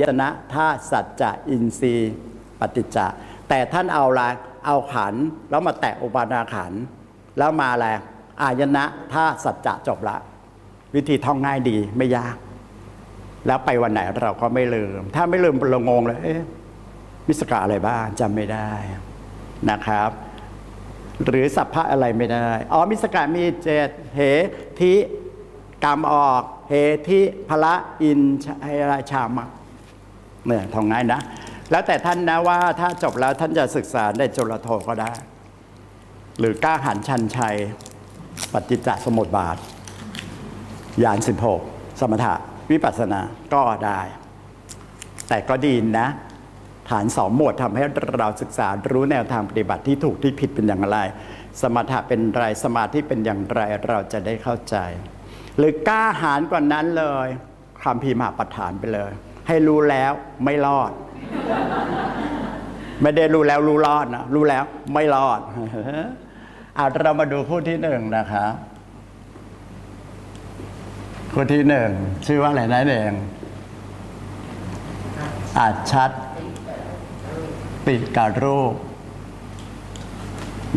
ยตนะธาตุสัจจะอินทรีย์ปฏิจจะแต่ท่านเอาอะไรเอาขันแล้วมาแตะอุปาทาขันแล้วมาอะไรอายนะธาตุสัจจะจบละ วิธีท่องง่ายดีไม่ยาก แล้วไปวันไหนเราก็ไม่ลืม ถ้าไม่ลืมเรางงเลยเอ๊ะมิสกาอะไรบ้างจำไม่ได้นะครับ หรือสัพพะอะไรไม่ได้อ๋อมิสกามีเจตเหทิกรรมออก เหทิพละอินชราชามะ เนี่ยท่องง่ายนะ แล้วแต่ท่านนะว่าถ้าจบแล้วท่านจะศึกษาในจุลโทก็ได้ หรือกล้าหันชันชัยปฏิจจสมุทบาทยาน16 สมถะวิปัสสนาก็ได้ แต่ก็ดีนะ ฐานสองหมวดทำให้เราศึกษารู้แนวทางปฏิบัติที่ถูกที่ผิดเป็นอย่างไร สมถะเป็นไรสมาธิเป็นอย่างไรเราจะได้เข้าใจ หรือกล้าหาญกว่านั้นเลยคำพีมหาประฐานไปเลย ให้รู้แล้วไม่รอด ไม่ได้รู้แล้วรู้รอดนะรู้แล้วไม่รอดอาเรามาดูคู่ที่หนึ่งนะครับคนที่หนึ่งชื่อว่าอะไรนะเองอาจชัด ปิดการูป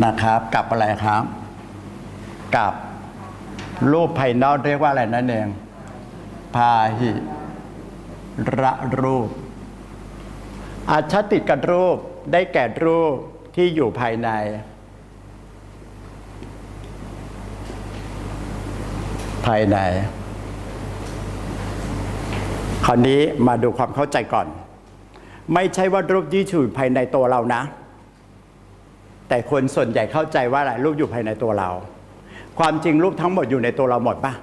นะครับ กับอะไรครับ กับรูปภายนอกเรียกว่าอะไรนั่นเอง พาหิ ระรูป อาชติกับรูปได้แก่รูปที่อยู่ภายใน ภายใน คราวนี้มาดูความเข้าใจก่อน ไม่ใช่ว่ารูปที่อยู่ภายในตัวเรานะ แต่คนส่วนใหญ่เข้าใจว่าอะไรรูปอยู่ภายในตัวเรา ความจริงรูปทั้งหมดอยู่ในตัวเราหมดปะ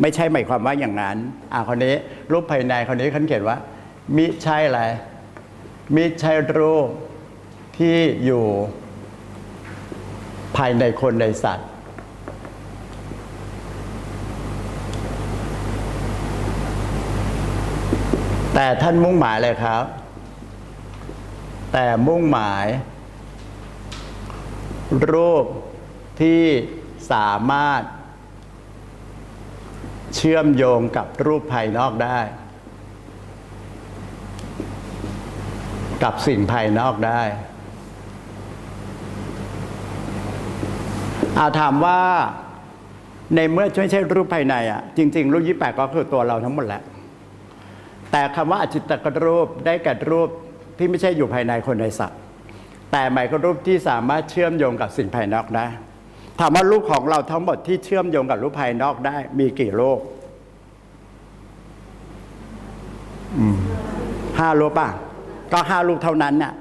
ไม่ใช่หมายความว่าอย่างนั้น อ่าคนนี้รูปภายในคนนี้เขาเขียนว่า มิใช่อะไร มิใช่รูปที่อยู่ภายในคนในสัตว์ แต่ท่านมุ่งหมายเลยครับ แต่มุ่งหมาย รูปที่สามารถ เชื่อมโยงกับรูปภายนอกได้ กับสิ่งภายนอกได้อาถามว่าในเมื่อไม่ใช่รูปภายในอะ จริง ๆ รูปยี่แปดก็คือตัวเราทั้งหมดแหละ แต่คำว่าอจิตตกรูปได้แก่รูปที่ไม่ใช่อยู่ภายในคนในสัตว์ แต่หมายก็รูปที่สามารถเชื่อมโยงกับสิ่งภายนอกได้ ถามว่ารูปของเราทั้งหมดที่เชื่อมโยงกับรูปภายนอกได้ มีกี่รูปอืมห้ารูปป่ะ ก็ห้ารูปเท่านั้นน่ะ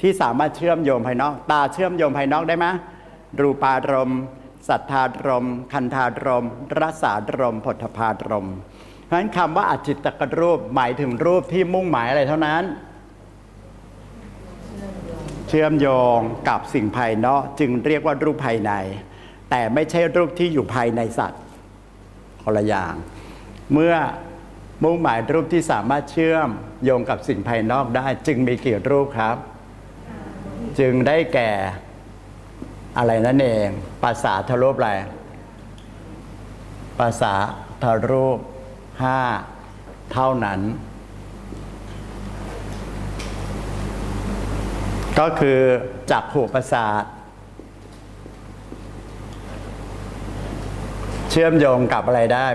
ที่สามารถเชื่อมโยงภายนอก ตาเชื่อมโยงภายนอกได้ไหมรูปารมณ์สัทธารมณ์คันธารมณ์รสารมณ์ผลพารมณ์เพราะฉะนั้นคำว่าอจิตตกรูปหมายถึงรูปที่มุ่งหมายอะไรเท่านั้น เชื่อมโยงกับสิ่งภายนอกจึงเรียกว่ารูปภายใน แต่ไม่ใช่รูปที่อยู่ภายในสัตว์คนละอย่าง เมื่อมุ่งหมายรูปที่สามารถเชื่อมโยงกับสิ่งภายนอกได้ จึงมีกี่รูปครับ จึงได้แก่อะไรนั่นเองภาษาทรูปอะไรภาษาทรูปห้าเท่านั้น ก็คือจักขู่ประสาท เชื่อมโยงกับอะไรได้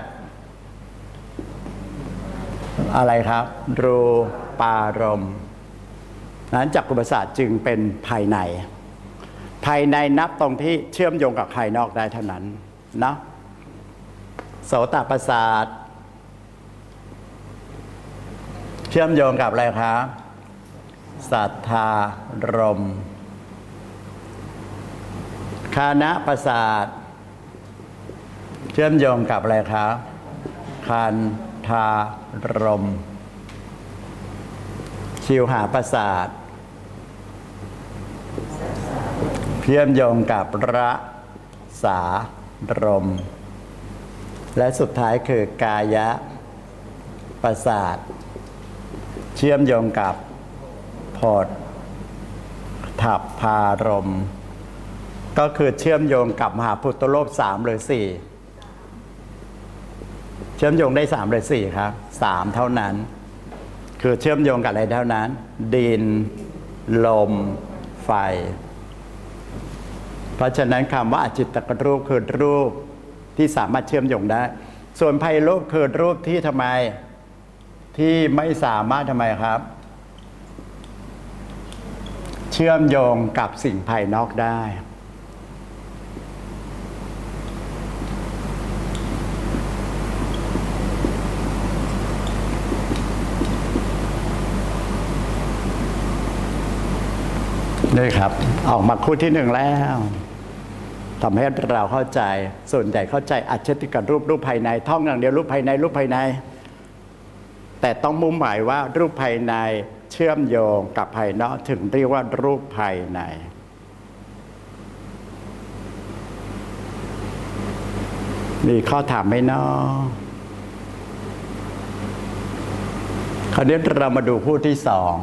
อะไรครับ รูปารมณ์นั้นจักขุประสาทจึงเป็นภายใน ภายในนับตรงที่เชื่อมโยงกับภายนอกได้เท่านั้นเนาะโสตประสาท เชื่อมโยงกับอะไรครับ ศรัทธารม คานะประสาท เชื่อมโยงกับอะไรครับคันธารม ชิวหาประสาทเชื่อมโยงกับระสารม และสุดท้ายคือกายะประสาท เชื่อมโยงกับ พอดถับพารม ก็คือเชื่อมโยงกับมหาพุทธโลกสามหรือสี่เชื่อมโยงได้สามหรือสี่ครับสามเท่านั้น คือเชื่อมโยงกับอะไรเท่านั้น ดิน ลม ไฟ เพราะฉะนั้นคำว่าอจิตตกรูปคือรูปที่สามารถเชื่อมโยงได้ ส่วนไพรูปคือรูปที่ทำไมที่ไม่สามารถทำไมครับ เชื่อมโยงกับสิ่งภายนอกได้ นี่ครับ ออกมาคู่ที่หนึ่งแล้วทำให้เราเข้าใจส่วนใหญ่เข้าใจอัจฉริกรูปรูปภายใน ท่องอย่างเดียวรูปภายในรูปภายใน แต่ต้องมุ่งหมายว่ารูปภายใน เชื่อมโยงกับภายนอกถึงเรียกว่ารูปภายใน มีข้อถามไหมเนาะคราวนี้เรามาดูคู่ที่สอง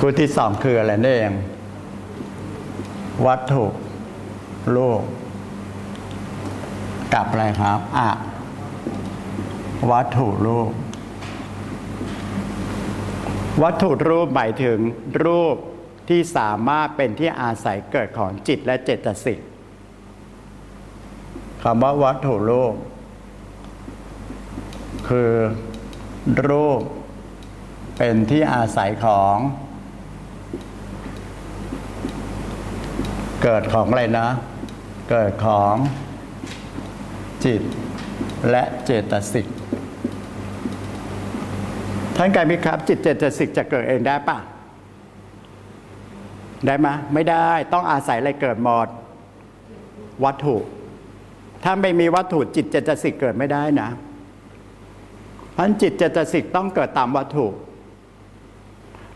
คู่ที่สองคืออะไรนี่เองวัตถุรูปกับอะไรครับอะ วัตถุรูป วัตถุรูปหมายถึงรูปที่สามารถเป็นที่อาศัยเกิดของจิตและเจตสิกคำว่าวัตถุรูป คือรูปเป็นที่อาศัยของ เกิดของอะไรนะ เกิดของจิต และเจตสิกท่านกายมิครับ จิตเจตสิกจะเกิดเองได้ปะได้ไหมไม่ได้ต้องอาศัยอะไรเกิดหมดวัตถุ ถ้าไม่มีวัตถุจิตเจตสิกเกิดไม่ได้นะเพราะนั้นจิตเจตสิกต้องเกิดตามวัตถุ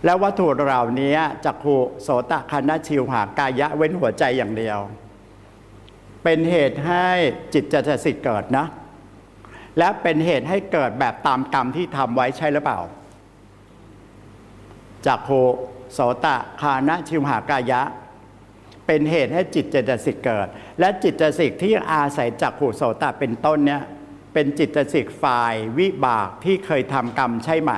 แล้ววัตถุเหล่านี้จักขุโสตะคันชิวหากายะเว้นหัวใจอย่างเดียว เป็นเหตุให้จิตเจตสิกเกิดนะ และเป็นเหตุให้เกิดแบบตามกรรมที่ทำไว้ใช่หรือเปล่าจักขุโสตะคานะชิวหากายะ เป็นเหตุให้จิตเจตสิกเกิด และจิตเจตสิกที่อาศัยจักขุโสตะเป็นต้นเนี่ยเป็นจิตเจตสิกฝ่ายวิบากที่เคยทำกรรมใช่ไหม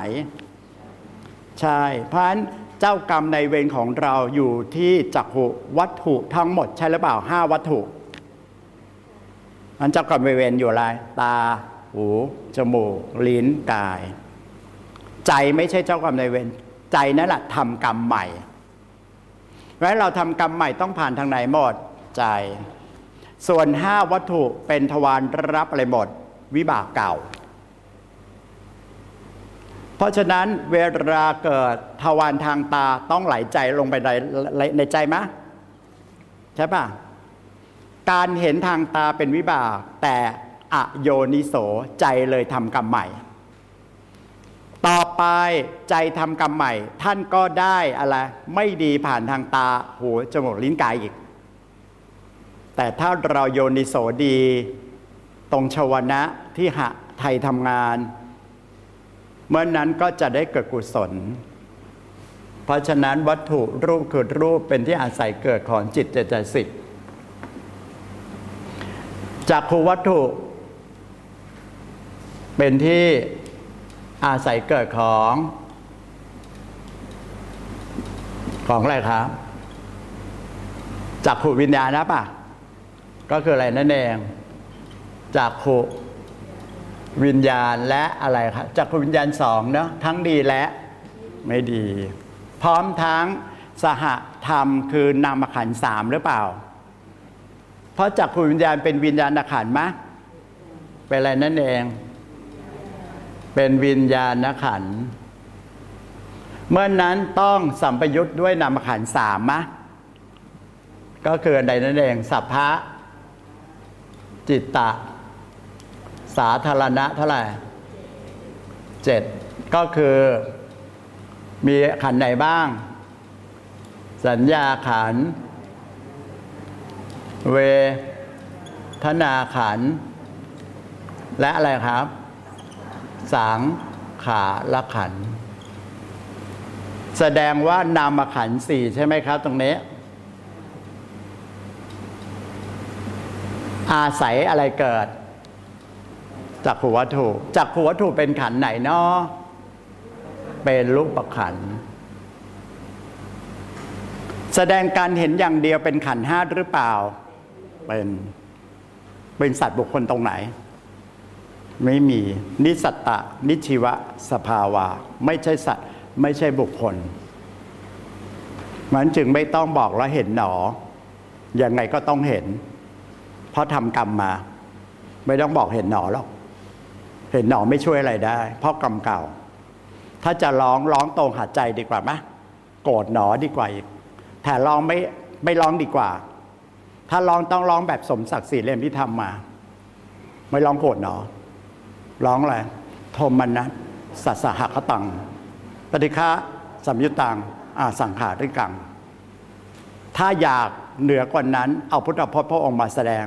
ใช่ เพราะฉะนั้นเจ้ากรรมในเวรของเราอยู่ที่จักขุวัตถุทั้งหมดใช่หรือเปล่าห้าวัตถุอันเจ้ากรรมในเวรอยู่อะไรตา หู จมูก ลิ้น กาย ใจไม่ใช่เจ้ากรรมนายเวรใจนั่นแหละทำกรรมใหม่เพราะเราทำกรรมใหม่ต้องผ่านทางไหนหมดใจ ส่วนห้าวัตถุเป็นทวารรับอะไรหมด วิบากเก่า เพราะฉะนั้นเวลาเกิดทวารทางตาต้องไหลใจลงไปในในใจมะใช่ปะการเห็นทางตาเป็นวิบากแต่ อโยนิโสใจเลยทำกรรมใหม่ ต่อไปใจทำกรรมใหม่ ท่านก็ได้อะไรไม่ดีผ่านทางตาหูจมูกลิ้นกายอีก แต่ถ้าเราโยนิโสดี ตรงชวนะที่หะไทยทำงาน เมื่อนนั้นก็จะได้เกิดกุศล เพราะฉะนั้นวัตถุรูปคือรูปเป็นที่อาศัยเกิดของจิตเจตสิกจากขูวัตถุ เป็นที่อาศัยเกิดของ ของอะไรครับจากขูวิญญาณนะป่ะ ก็คืออะไรนั่นเองจากขูวิญญาณและอะไรครับจากขูวิญญาณสองเนาะทั้งดีและไม่ดี พร้อมทั้งสหธรรมคือนามขันสามหรือเปล่า เพราะจากขูวิญญาณเป็นวิญญาณขันมะเป็นอะไรนั่นเอง เป็นวิญญาณขันธ์เมื่อนนั้นต้องสัมปยุทธ์ด้วยนามขันธ์สามมะ ก็คืออะไรนั่นเอง สัพพะ จิตตะ สาธารณะเท่าไหร่เจ็ดก็คือมีขันธ์ไหนบ้าง สัญญาขันธ์เวทนาขันธ์และอะไรครับ สังขาละขัน แสดงว่านามขันสี่ใช่ไหมครับ ตรงนี้ อาศัยอะไรเกิด จากขูวัตถุจากขูวัตถุเป็นขันไหนเนาะเป็นรูปประขัน แสดงการเห็นอย่างเดียวเป็นขันห้าหรือเปล่า เป็น เป็นสัตว์บุคคลตรงไหน ไม่มีนิสัตตะ นิชิวะ สภาวะไม่ใช่สัตว์ ไม่ใช่บุคคล มันจึงไม่ต้องบอกแล้วเห็นหนอ ยังไงก็ต้องเห็น เพราะทำกรรมมา ไม่ต้องบอกเห็นหนอหรอก เห็นหนอไม่ช่วยอะไรได้ เพราะกรรมเก่า ถ้าจะร้องร้องตรงหัดใจดีกว่าไหมโกรธหนอดีกว่าอีกแต่ร้องไม่ไม่ร้องดีกว่า ถ้าร้องต้องร้องแบบสมศักดิ์ศรีเล่มที่ทำมา ไม่ร้องโกรธหนอ ร้องอะไรโทมนัสสัสหคตัง ปฏิฆะสัมยุตตังอาสังขาริกัง ถ้าอยากเหนือกว่านั้น เอาพุทธพจน์พระองค์มาแสดง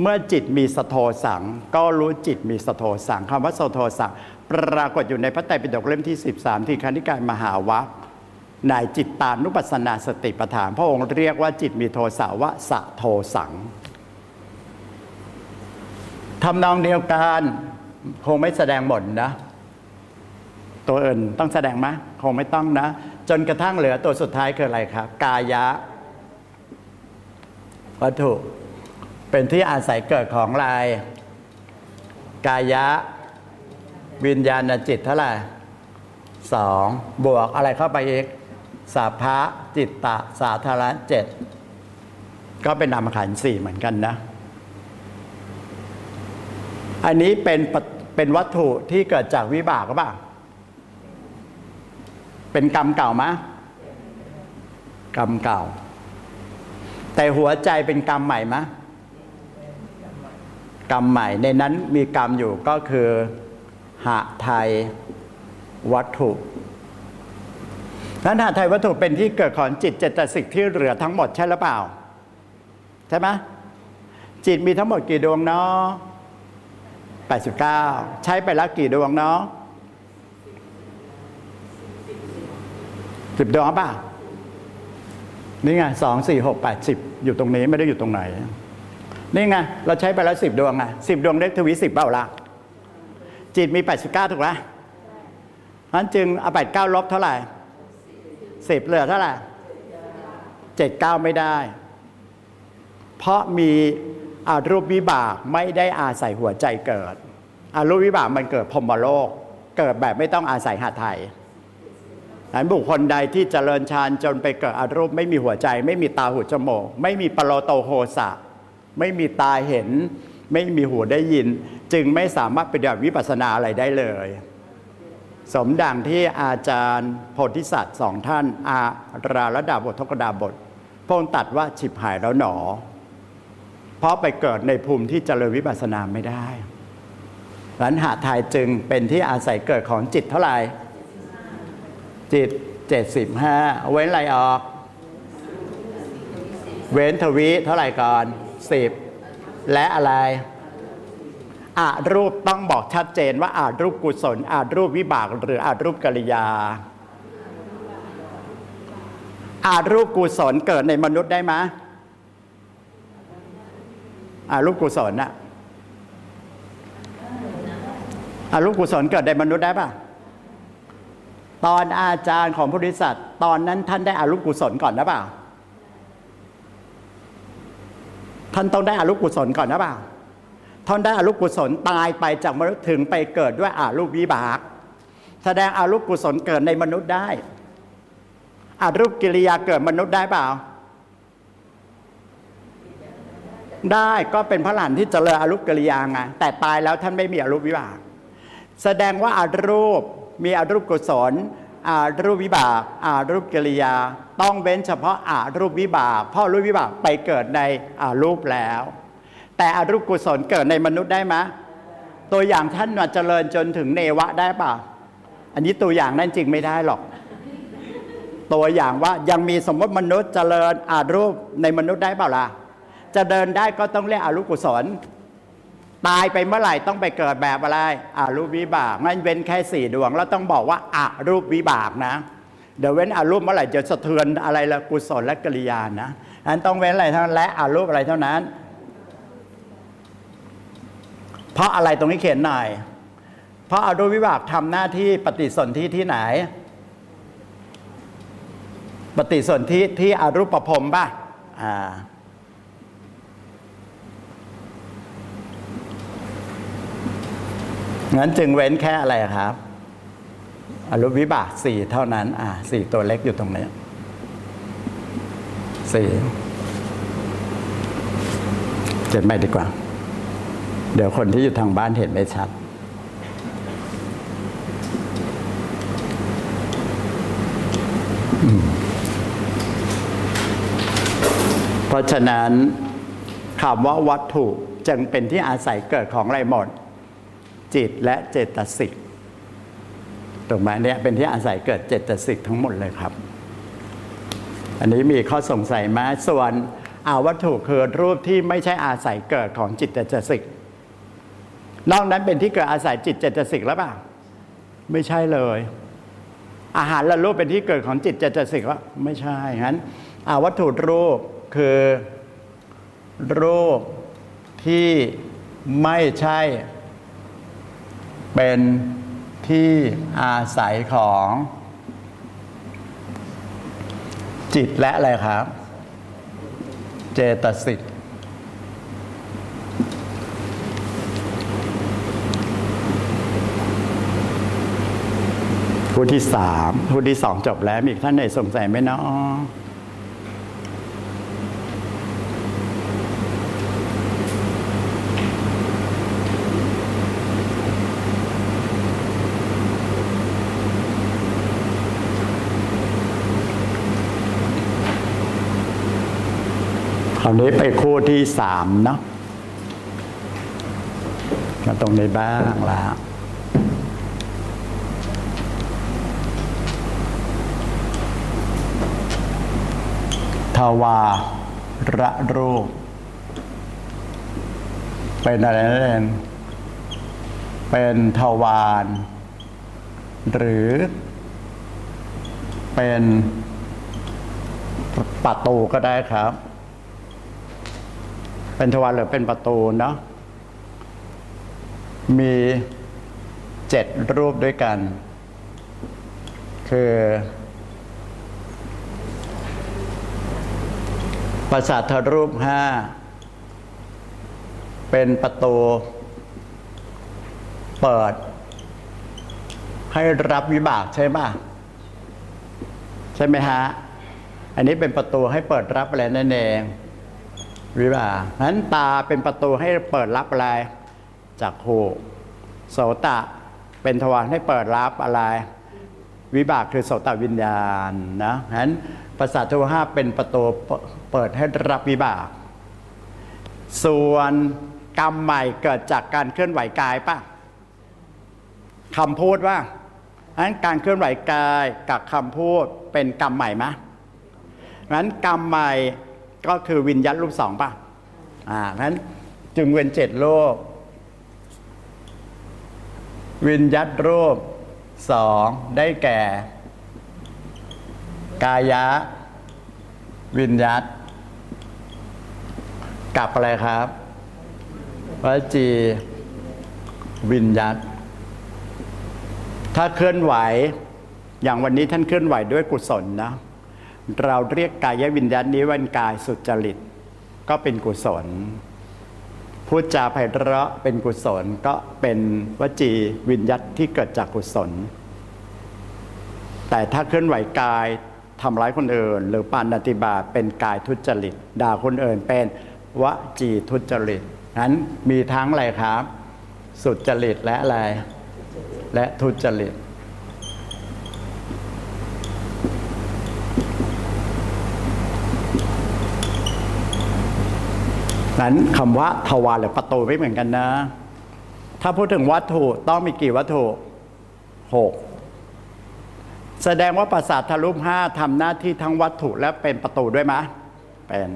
เมื่อจิตมีสโทสัง ก็รู้จิตมีสโทสังคำว่าสโทสัง ปรากฏอยู่ในพระไตรปิฎกเล่มที่ 13 ที่คณิกายมหาวัคในจิตตานุปัสสนาสติปัฏฐาน พระองค์เรียกว่าจิตมีโทสะวะสะโทสังทำนองเดียวกัน คงไม่แสดงหมดนะ ตัวอื่นต้องแสดงไหมคงไม่ต้องนะ จนกระทั่งเหลือตัวสุดท้ายคืออะไรครับ กายะ วัตถุ เป็นที่อาศัยเกิดของอะไรกายะ วิญญาณจิตเท่าไหร่สองบวกอะไรเข้าไปอีกสาภะจิตตะ สาธาระเจ็ดก็เป็นนามขันธ์สี่เหมือนกันนะ อันนี้เป็นปะ เป็นวัตถุที่เกิดจากวิบากหรือเปล่า เป็นกรรมเก่ามะ กรรมเก่า แต่หัวใจเป็นกรรมใหม่มะ กรรมใหม่ ในนั้นมีกรรมอยู่ก็คือ หะไทยวัตถุนั้นหะไทยวัตถุเป็นที่เกิดของจิตเจตสิกที่เหลือทั้งหมดใช่หรือเปล่า ใช่ไหมจิตมีทั้งหมดกี่ดวงเนาะ 89 ใช้ไปแล้วกี่ดวงเนาะสิบดวงป่ะ นี่ไงสองสี่หกแปดสิบอยู่ตรงนี้ไม่ได้อยู่ตรงไหน นี่ไงเราใช้ไปแล้วสิบดวงไงสิบดวงเลขทวีสิบเปล่าล่ะจิตมีแปดสิบเก้าถูกไหมนั้นจึงเอาแปดเก้าลบเท่าไหร่สิบเหลือเท่าไหร่เจ็ดเก้าไม่ได้ เพราะมี อารูปวิบากไม่ได้อาศัยหัวใจเกิดอารูปวิบากมันเกิดพรหมโลก เกิดแบบไม่ต้องอาศัยหาไทยนั้นบุคคลใดที่เจริญฌานจนไปเกิดอารูปไม่มีหัวใจ ไม่มีตาหูจมูกไม่มีปโลโตโหสะ ไม่มีตาเห็น ไม่มีหูได้ยิน จึงไม่สามารถปฏิบัติวิปัสสนาอะไรได้เลย สมดังที่อาจารย์โพธิสัตว์สองท่านอาราลดาบททกดาบทพงตัดว่าฉิบหายแล้วหนอ เพราะไปเกิดในภูมิที่เจริญวิปัสสนาไม่ได้หลันหาทายจึงเป็นที่อาศัยเกิดของจิตเท่าไหร่ จิต 75 เว้นอะไรออก เว้นทวีเท่าไหร่ก่อน 10 และอะไรอารูปต้องบอกชัดเจนว่าอารูปกุศลอารูปวิบาก หรืออารูปกิริยา อารูปกุศลเกิดในมนุษย์ได้ไหม รูปกุศลน่ะอารูปกุศลเกิดในมนุษย์ได้ปะตอนอาจารย์ของพุทธิสัตว์ตอนนั้นท่านได้อารูปกุศลก่อนนะเปล่าท่านต้องได้อารูปกุศลก่อนนะเปล่าท่านได้อารูปกุศลตายไปจากมนุษย์ถึงไปเกิดด้วยอารูปวิบาก แสดงอารูปกุศลเกิดในมนุษย์ได้อารูปกิริยาเกิดมนุษย์ได้เปล่า ได้ก็เป็นพระหลานที่เจริญอรูปกิริยาไงแต่ตายแล้วท่านไม่มีอรูปวิบาก แสดงว่าอารูปมีอารูปกุศลอารูปวิบากอารูปกิริยา ต้องเว้นเฉพาะอารูปวิบากเพราะรูปวิบากไปเกิดในอารูปแล้ว แต่อารูปกุศลเกิดในมนุษย์ได้ไหมตัวอย่างท่านมาเจริญจนถึงเนวะได้ป่ะอันนี้ตัวอย่างนั่นจริงไม่ได้หรอก ตัวอย่างว่ายังมีสมมติมนุษย์เจริญอารูปในมนุษย์ได้เปล่าล่ะ จะเดินได้ก็ต้องเรียกอรูกุศล ตายไปเมื่อไหร่ต้องไปเกิดแบบอะไรอารูปวิบากงั้นเว้นแค่สี่ดวง แล้วต้องบอกว่าอารูปวิบากนะ เดี๋ยวเว้นอารูปเมื่อไหร่จะสะเทือนอะไรละกุศลและกิริยานะอันต้องเว้นอะไรเท่านั้นและอารูปอะไรเท่านั้น เพราะอะไรตรงนี้เขียนหน่อย เพราะอรูปวิบากทำหน้าที่ปฏิสนธิที่ไหน ปฏิสนธิที่อรูปภพรมป่ะอ่า งั้นจึงเว้นแค่อะไรครับอรูปวิบากสี่เท่านั้น อ่าสี่ตัวเล็กอยู่ตรงนี้สี่เขียนไปดีกว่า เดี๋ยวคนที่อยู่ทางบ้านเห็นไม่ชัด เพราะฉะนั้นคำว่าวัตถุจึงเป็นที่อาศัยเกิดของอะไรหมด จิตและเจตสิกถูกไหมเนี่ยเป็นที่อาศัยเกิดเจตสิกทั้งหมดเลยครับ อันนี้มีข้อสงสัยไหมส่วนอาวัตถุคือรูปที่ไม่ใช่อาศัยเกิดของจิตเจตสิกนอกนั้นเป็นที่เกิดอาศัยจิตเจตสิกแล้วเปล่าไม่ใช่เลย อาหารและรูปเป็นที่เกิดของจิตเจตสิกว่าไม่ใช่งั้นอาวัตถุรูปคือรูปที่ไม่ใช่ เป็นที่อาศัยของจิตและอะไรครับ เจตสิกผู้ที่สามผู้ที่สองจบแล้วมีอีกท่านไหนสงสัยไหมเนาะาวนี้ไปคู่ที่สามเนาะมาตรงนี้บ้างละทวาระรูป เป็นอะไรนั่นเองเป็นทวารหรือเป็นประตูก็ได้ครับ เป็นทวารหรือเป็นประตูเนาะมีเจ็ดรูปด้วยกัน คือ ประสาทรูปห้าเป็นประตู เปิด ให้รับวิบากใช่ป่ะ ใช่ไหมฮะ อันนี้เป็นประตูให้เปิดรับอะไรนั่นเอง วิบากนั้นตาเป็นประตูให้เปิดรับอะไรจากหูโสตะเป็นทวารให้เปิดรับอะไร วิบากคือโสตวิญญาณนะนั้นประสาททั้งห้าเป็นประตูเปิดให้รับวิบาก ส่วนกรรมใหม่เกิดจากการเคลื่อนไหวกายป่ะคำพูดว่านั้นการเคลื่อนไหวกายกับคำพูดเป็นกรรมใหม่ไหมงั้นกรรมใหม่ ก็คือวิญญาณรูปสองป่ะอ่างั้นจึงเว้นเจ็ดโลก วิญญาณรูปสองได้แก่ กายะ วิญญาตกับอะไรครับวจีวิญญาตถ้าเคลื่อนไหว อย่างวันนี้ท่านเคลื่อนไหวด้วยกุศลนะ เราเรียกกายวิญญาณนี้วันกายสุจริต ก็เป็นกุศลพูดจาไพเราะเป็นกุศลก็เป็นวจีวิญญาณที่เกิดจากกุศล แต่ถ้าเคลื่อนไหวกายทำร้ายคนอื่น หรือปานติบาเป็นกายทุจริต ด่าคนอื่นเป็นวจีทุจริตนั้นมีทั้งอะไรครับ สุจริตและอะไร และทุจริต นั้นคำว่าทวารหรือประตูไม่เหมือนกันนะ ถ้าพูดถึงวัตถุต้องมีกี่วัตถุหกแสดงว่าประสาททะลุห้าทำหน้าที่ทั้งวัตถุและเป็นประตูด้วยไหมเป็น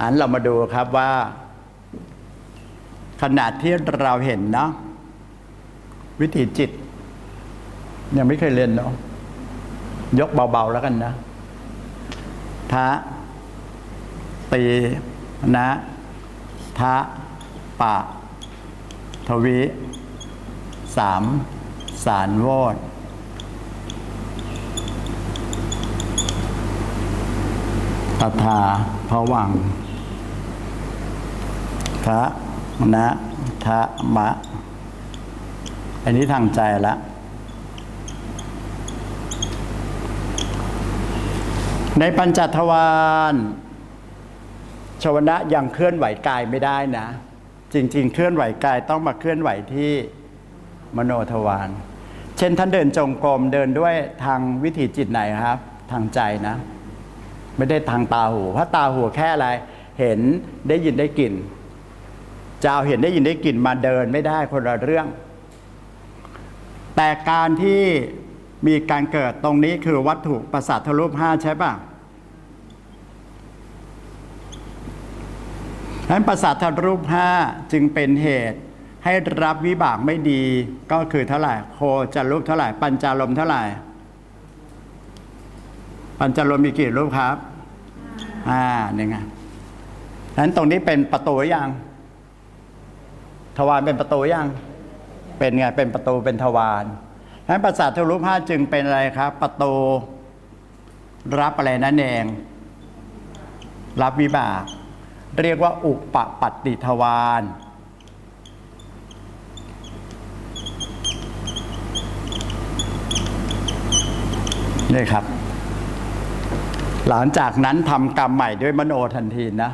อันเรามาดูครับว่า ขนาดที่เราเห็นเนาะวิถีจิต ยังไม่เคยเรียนเนาะยกเบา ๆ แล้วกันนะทะตี นะทะปะ ทวิสามสารโวดตถาพวังพระนะทะมะ อันนี้ทางใจละในปัญจทวาร ชวนะยังเคลื่อนไหวกายไม่ได้นะ จริง ๆ เคลื่อนไหวกายต้องมาเคลื่อนไหวที่มโนทวารเช่นท่านเดินจงกรมเดินด้วยทางวิถีจิตไหนครับ ทางใจนะ ไม่ได้ทางตาหู เพราะตาหูแค่อะไร เห็นได้ยินได้กลิ่นจะเอาเห็นได้ยินได้กลิ่นมาเดินไม่ได้คนละเรื่อง แต่การที่มีการเกิดตรงนี้คือวัตถุประสาททรูปห้าใช่ปะฉะ นั้นประสาททรูปห้าจึงเป็นเหตุให้รับวิบากไม่ดีก็คือเท่าไหร่โคจรรูปเท่าไหร่ ปัญจารมเท่าไหร่ ปัญจารมมีกี่รูปครับ อ่านี่ไงนั้นตรงนี้เป็นประตูยังทวารเป็นประตูยังเป็นไงเป็นประตูเป็นทวารนั้นประสาททรูปห้าจึงเป็นอะไรครับ ประตูรับอะไรนั่นเอง รับวิบาก เรียกว่าอุปปัตติทวารนี่ครับ หลังจากนั้นทำกรรมใหม่ด้วยมโนทันทีนะ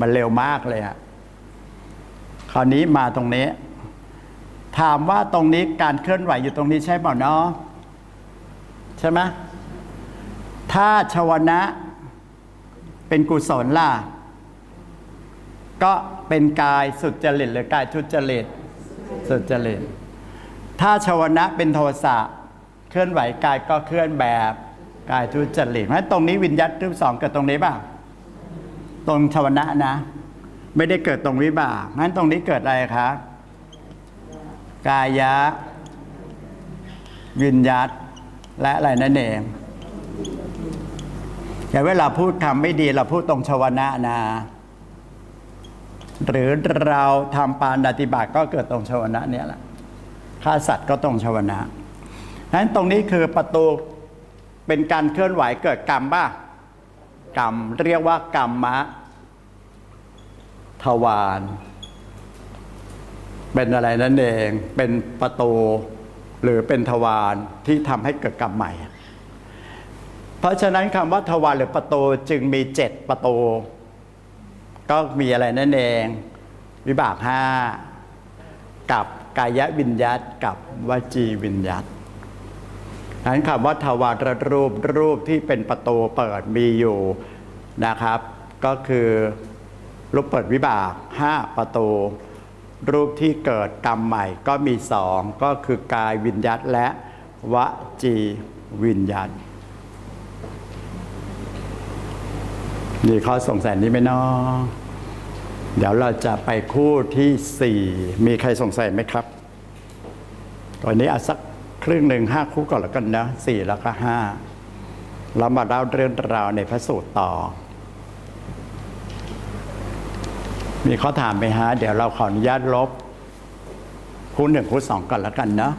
มันเร็วมากเลยอะคราวนี้มาตรงนี้ ถามว่าตรงนี้การเคลื่อนไหวอยู่ตรงนี้ใช่เปล่าเนาะใช่ไหมถ้าชวนะเป็นกุศลล่ะ ก็เป็นกายสุจริตหรือกายทุจริตสุจริต ถ้าชวนะเป็นโทสะเคลื่อนไหวกายก็เคลื่อนแบบกายทุจริตเพราะฉะนั้นตรงนี้วิญญาตรูปสองเกิดตรงนี้ป่ะตรงชวนะนะ ไม่ได้เกิดตรงวิบากงั้นตรงนี้เกิดอะไรครับกายะ วิญญาตและอะไรนั่นเองแต่เวลาพูดคำไม่ดีเราพูดตรงชวนะนะ หรือเราทำปานาติบาตก็เกิดตรงชวนะเนี่ยแหละฆ่าสัตว์ก็ตรงชวนะนั้นตรงนี้คือประตูเป็นการเคลื่อนไหวเกิดกรรมบ้ากรรมเรียกว่ากรรมะทวารเป็นอะไรนั่นเองเป็นประตูหรือเป็นทวารที่ทำให้เกิดกรรมใหม่ เพราะฉะนั้นคำว่าทวารหรือประตูจึงมีเจ็ดประตู ก็มีอะไรนั่นเอง วิบากห้ากับกายวิญญาตกับวจีวิญญาตนั้นคำว่าทวารรูปรูปที่เป็นประตูเปิดมีอยู่นะครับ ก็คือรูปเปิดวิบากห้าประตู รูปที่เกิดกรรมใหม่ก็มีสองก็คือกายวิญญาตและวจีวิญญาต มีข้อสงสัยนี้ไหมเนาะเดี๋ยวเราจะไปคู่ที่สี่มีใครสงสัยไหมครับตอนนี้เอาสักครึ่งหนึ่งห้าคู่ก่อนแล้วกันนะสี่แล้วก็ห้าเรามาเล่าเรื่องราวในพระสูตรต่อ มีข้อถามไหมฮะ เดี๋ยวเราขออนุญาตลบคู่หนึ่งคู่สองก่อนแล้วกันเนาะ